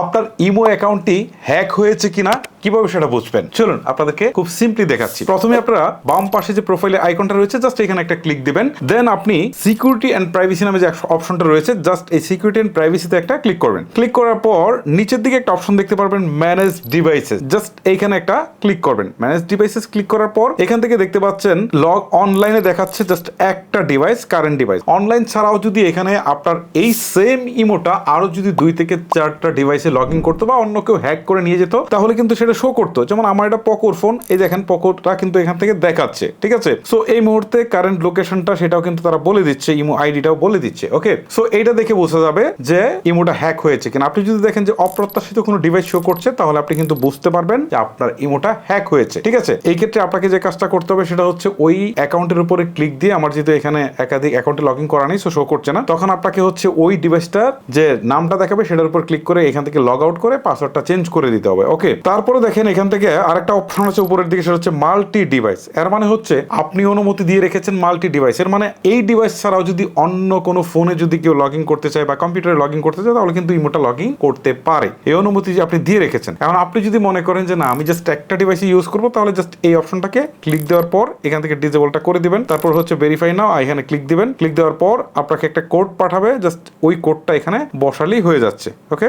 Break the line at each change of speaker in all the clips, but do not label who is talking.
আপনার ইমো অ্যাকাউন্টটি হ্যাক হয়েছে কিনা, কীভাবে সেটা বুঝবেন? চলুন আপনাদেরকে খুব সিম্পলি দেখাচ্ছি। প্রথমে আপনারা বাম পাশে যে প্রোফাইলে আইকনটা রয়েছে জাস্ট এখানে একটা ক্লিক দিবেন। দেন আপনি সিকিউরিটি অ্যান্ড প্রাইভেসি নামে যে অপশনটা রয়েছে জাস্ট এই সিকিউরিটি অ্যান্ড প্রাইভেসিতে একটা ক্লিক করবেন। ক্লিক করার পর নিচের দিকে একটা অপশন দেখতে পারবেন ম্যানেজ ডিভাইসেস জাস্ট এইখানে একটা ক্লিক করবেন। ম্যানেজ ডিভাইসেস ক্লিক করার পর এখান থেকে দেখতে পাচ্ছেন লগ অনলাইনে দেখাচ্ছে জাস্ট একটা ডিভাইস কারেন্ট ডিভাইস অনলাইন ছাড়াও যদি এখানে আপনার এই সেম ইমোটা আরও যদি দুই থেকে চারটা ডিভাইসে লগ ইন করতো বা অন্য কেউ হ্যাক করে নিয়ে যেত, তাহলে কিন্তু সেটা শো করতো। যেমন আমার এটা পকোর ফোন এই দেখেন পকোটা কিন্তু এখান থেকে দেখাচ্ছে, ঠিক আছে? সো এই মুহূর্তে কারেন্ট লোকেশনটা সেটাও কিন্তু তারা বলে দিচ্ছে ইমো আইডিটাও বলে দিচ্ছে ওকে সো এইটা দেখে বোঝা যাবে যে ইমোটা হ্যাক হয়েছে কিনা। আপনি যদি দেখেন যে অপ্রত্যাশিত কোনো ডিভাইস শো করছে, তাহলে আপনি কিন্তু বুঝতে পারবেন যে আপনার ইমোটা হ্যাক হয়েছে, ঠিক আছে? এই ক্ষেত্রে আপনাকে যে কাজটা করতে হবে সেটা হচ্ছে ওই অ্যাকাউন্টের উপরে ক্লিক দিয়ে আমার যেহেতু এখানে একাধিক অ্যাকাউন্টে লগ ইন করা নেই সো শো করছে না। তখন আপনাকে হচ্ছে ওই ডিভাইসটার যে নামটা দেখাবে, সেটার উপর ক্লিক করে এখান থেকে লগ আউট করে পাসওয়ার্ডটা চেঞ্জ করে দিতে হবে ওকে তারপরে দেখেন এখান থেকে আরেকটা অপশন আছে উপরের দিকে, সেটা হচ্ছে মাল্টি ডিভাইস এর মানে হচ্ছে আপনি অনুমতি দিয়ে রেখেছেন মাল্টি ডিভাইস এর মানে এই ডিভাইস ছাড়াও যদি অন্য কোনো ফোনে যদি কেউ লগ ইন করতে চায় বা কম্পিউটারে লগ ইন করতে চায়, তাহলে কিন্তু ইমোটা লগ ইন করতে পারে। এই অনুমতি যে আপনি দিয়ে রেখেছেন। এখন আপনি যদি মনে করেন যে না, আমি জাস্ট একটা ডিভাইসে ইউজ করব, তাহলে জাস্ট এই অপশনটাকে ক্লিক দেওয়ার পর এখান থেকে ডিজেবলটা করে দিবেন। তারপর হচ্ছে ভেরিফাই নাও এখানে ক্লিক দিবেন। ক্লিক দেওয়ার পর আপনাকে একটা কোড পাঠাবে জাস্ট ওই কোডটা এখানে বসালেই হয়ে যাচ্ছে ওকে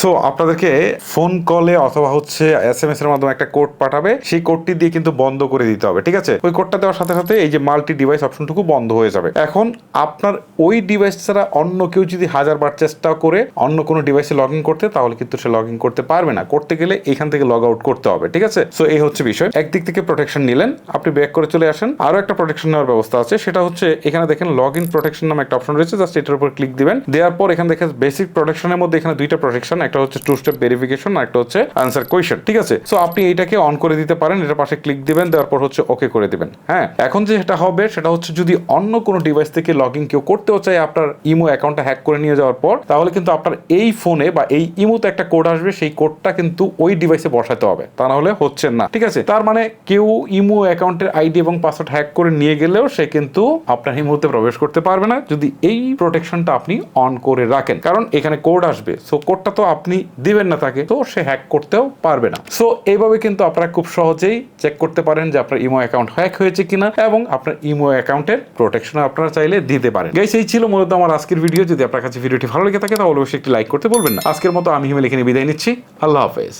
সো আপনাদেরকে ফোন কলে অথবা হচ্ছে এস এম এস এর মাধ্যমে একটা কোড পাঠাবে। সেই কোডটি দিয়ে কিন্তু বন্ধ করে দিতে হবে, ঠিক আছে? ওই কোডটা দেওয়ার সাথে সাথে এই যে মাল্টি ডিভাইস অপশনটুকু বন্ধ হয়ে যাবে। এখন আপনার ওই ডিভাইস ছাড়া অন্য কেউ যদি হাজার বার চেষ্টা করে অন্য কোনো ডিভাইসে লগ ইন করতে, তাহলে কিন্তু সে লগ ইন করতে পারবে না। করতে গেলে এখান থেকে লগ আউট করতে হবে, ঠিক আছে? সো এই হচ্ছে বিষয়। একদিক থেকে প্রোটেকশন নিলেন, আপনি ব্যাক করে চলে আসেন। আরও একটা প্রোটেকশন নেওয়ার ব্যবস্থা আছে, সেটা হচ্ছে এখানে দেখেন লগ ইন প্রোটেকশন নামে একটা অপশন রয়েছে জাস্ট এটার উপর ক্লিক দিবেন। দেওয়ার পর এখানে দেখেন বেসিক প্রোটেকশনের মধ্যে এখানে দুইটা প্রোটেকশন একটা হচ্ছে টু স্টেপ ভেরিফিকেশন একটা হচ্ছে আনসার কোয়েশন ঠিক আছে? সো আপনি এইটাকে অন করে দিতে পারেন, এটার পাশে ক্লিক দিবেন, দেওয়ার পর হচ্ছে ওকে করে দিবেন হ্যাঁ? এখন যে যেটা হবে, সেটা হচ্ছে যদি অন্য কোনো ডিভাইস থেকে লগ ইন কেউ করতেও চায় আপনার ইমো অ্যাকাউন্টটা হ্যাক করে নিয়ে যাওয়ার পর, তাহলে কিন্তু আপনার এই ফোনে বা এই ইমোতে একটা কোড আসবে, সেই কোডটা কিন্তু ওই ডিভাইসে বসাতে হবে। তা না হলে হচ্ছে না, ঠিক আছে? তার মানে কেউ ইমো অ্যাকাউন্টের আইডি এবং পাসওয়ার্ড হ্যাক করে নিয়ে গেলেও সে কিন্তু আপনার ইমোতে প্রবেশ করতে পারবে না, যদি এই প্রোটেকশনটা আপনি অন করে রাখেন। কারণ এখানে কোড আসবে সো কোডটা তো আপনি দিবেন না তাকে, তো সে হ্যাক করতেও পারবে না। সো এইভাবে কিন্তু আপনারা খুব সহজেই চেক করতে পারেন যে আপনার ইমো অ্যাকাউন্ট হ্যাক হয়েছে কিনা এবং আপনার ইমো অ্যাকাউন্টের প্রোটেকশন আপনারা চাইলে দিতে পারেন। গাইস এই ছিল মূলত আমার আজকের ভিডিও যদি আপনার কাছে ভিডিওটি ভালো লেগে থাকে, তাহলে অবশ্যই একটি লাইক করতে বলবেন না। আজকের মতো আমি হিমেল এখানে বিদায় নিচ্ছি। আল্লাহ হাফেজ।